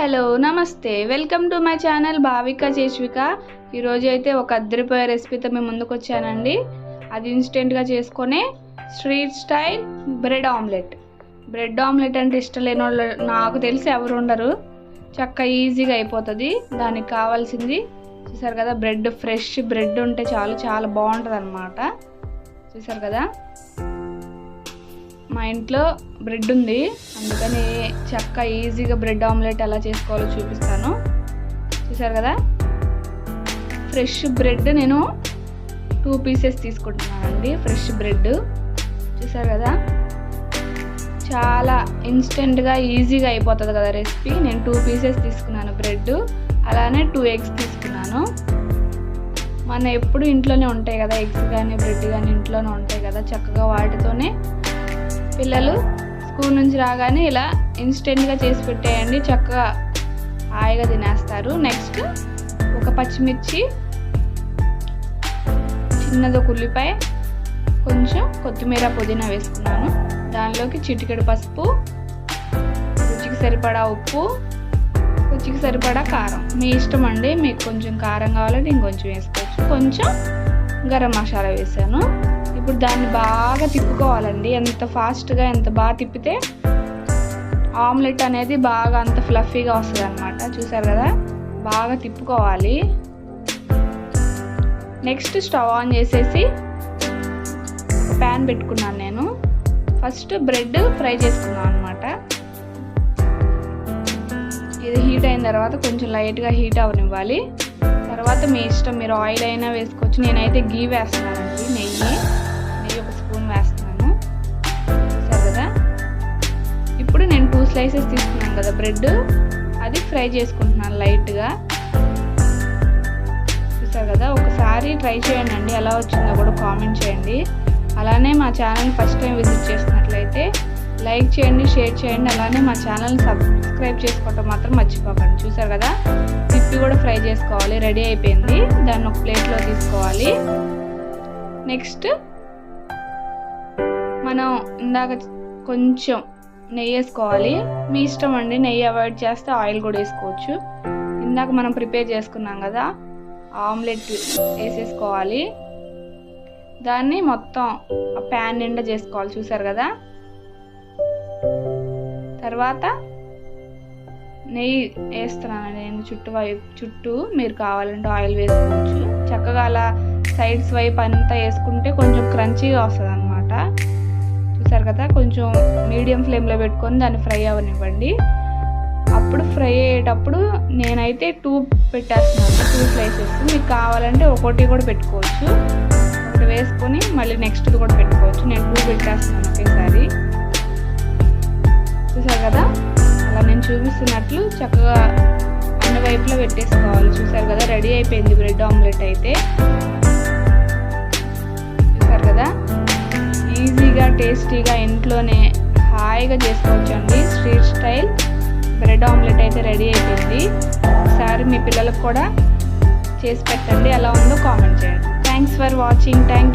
Hello నమస్తే. Welcome to my channel Bhavika Cheshvika ఈరోజు అయితే ఒక అద్దరిపోయే రెసిపీతో మేము ముందుకు వచ్చానండి అది ఇన్స్టెంట్గా చేసుకునే street style bread omelette. Bread omelette అంటే ఇష్టం లేని వాళ్ళు నాకు తెలిసి ఎవరు ఉండరు. చక్క ఈజీగా అయిపోతుంది. దానికి కావాల్సింది చూసారు కదా బ్రెడ్ ఫ్రెష్ బ్రెడ్ ఉంటే చాలు చాలా బాగుంటుంది అనమాట చూసారు కదా? మా ఇంట్లో బ్రెడ్ ఉంది. అందుకని చక్క ఈజీగా బ్రెడ్ ఆమ్లెట్ ఎలా చేసుకోవాలో చూపిస్తాను. చూసారు కదా? ఫ్రెష్ బ్రెడ్ నేను టూ పీసెస్ తీసుకుంటున్నానండి ఫ్రెష్ బ్రెడ్. చూసారు కదా? చాలా ఇన్స్టెంట్గా ఈజీగా అయిపోతుంది కదా రెసిపీ. నేను టూ పీసెస్ తీసుకున్నాను బ్రెడ్ అలానే టూ ఎగ్స్ తీసుకున్నాను. మన ఎప్పుడు ఇంట్లోనే ఉంటాయి కదా ఎగ్స్ కానీ బ్రెడ్ కానీ ఇంట్లోనే ఉంటాయి కదా చక్కగా వాటితోనే పిల్లలు స్కూల్ నుంచి రాగానే ఇలా ఇన్స్టెంట్గా చేసి పెట్టేయండి చక్కగా హాయిగా తినేస్తారు. నెక్స్ట్ ఒక పచ్చిమిర్చి చిన్నది ఒక ఉల్లిపాయ కొంచెం కొత్తిమీర పుదీనా వేసుకున్నాను. దానిలోకి చిటికెడు పసుపు రుచికి సరిపడా ఉప్పు రుచికి సరిపడా కారం. మీ ఇష్టం అండి మీకు కొంచెం కారం కావాలంటే ఇంకొంచెం వేసుకోవచ్చు. కొంచెం గరం మసాలా వేసాను. ఇప్పుడు దాన్ని బాగా తిప్పుకోవాలండి. ఎంత ఫాస్ట్గా ఎంత బాగా తిప్పితే ఆమ్లెట్ అనేది బాగా అంత ఫ్లఫీగా వస్తుంది అనమాట చూసారు కదా? బాగా తిప్పుకోవాలి. నెక్స్ట్ స్టవ్ ఆన్ చేసేసి ప్యాన్ పెట్టుకున్నాను నేను. ఫస్ట్ బ్రెడ్ ఫ్రై చేసుకున్నాను అనమాట ఇది హీట్ అయిన తర్వాత కొంచెం లైట్గా హీట్ అవనివ్వాలి తర్వాత మీ ఇష్టం మీరు ఆయిల్ అయినా వేసుకోవచ్చు. నేనైతే గీ వేస్తున్నానండి నెయ్యి. స్లైసెస్ తీసుకున్నాను కదా బ్రెడ్. అది ఫ్రై చేసుకుంటున్నాను లైట్గా. చూసారు కదా ఒకసారి ట్రై చేయండి అండి. ఎలా వచ్చిందో కూడా కామెంట్ చేయండి. అలానే మా ఛానల్ ఫస్ట్ టైం విజిట్ చేసినట్లయితే లైక్ చేయండి షేర్ చేయండి. అలానే మా ఛానల్ని సబ్స్క్రైబ్ చేసుకోవటం మాత్రం మర్చిపోకండి. చూసారు కదా తిప్పి కూడా ఫ్రై చేసుకోవాలి. రెడీ అయిపోయింది. దాన్ని ఒక ప్లేట్లో తీసుకోవాలి. నెక్స్ట్ మనం ఇందాక కొంచెం నెయ్యి వేసుకోవాలి. మీ ఇష్టం అండి నెయ్యి అవాయిడ్ చేస్తే ఆయిల్ కూడా వేసుకోవచ్చు. ఇందాక మనం ప్రిపేర్ చేసుకున్నాం కదా ఆమ్లెట్ వేసేసుకోవాలి. దాన్ని మొత్తం ప్యాన్ నిండా చేసుకోవాలి చూసారు కదా? తర్వాత నెయ్యి వేస్తున్నాను నేను చుట్టూ వైపు చుట్టూ మీరు కావాలంటే ఆయిల్ వేసుకోవచ్చు. చక్కగా అలా సైడ్స్ వైపు అంతా వేసుకుంటే కొంచెం క్రంచీగా వస్తుంది అనమాట చూసారు కదా కొంచెం మీడియం ఫ్లేమ్లో పెట్టుకొని దాన్ని ఫ్రై అవ్వనివ్వండి అప్పుడు ఫ్రై అయ్యేటప్పుడు నేనైతే టూ పెట్టేస్తున్నాను టూ స్లైసెస్. మీకు కావాలంటే ఒకటి కూడా పెట్టుకోవచ్చు. ఒకటి వేసుకొని మళ్ళీ నెక్స్ట్ది కూడా పెట్టుకోవచ్చు. నేను టూ పెట్టేస్తున్నాను ఒకేసారి. చూసారు కదా అలా నేను చూపిస్తున్నట్లు చక్కగా అన్ని వైపులో పెట్టేసుకోవాలి. చూసారు కదా రెడీ అయిపోయింది బ్రెడ్ ఆమ్లెట్ అయితే. చూసారు కదా టేస్టీగా ఇంట్లోనే హాయిగా చేసుకోవచ్చు అండి స్ట్రీట్ స్టైల్. బ్రెడ్ ఆమ్లెట్ అయితే రెడీ అయిపోయింది. ఒకసారి మీ పిల్లలకు కూడా చేసి పెట్టండి. ఎలా ఉందో కామెంట్ చేయండి. Thanks for watching thank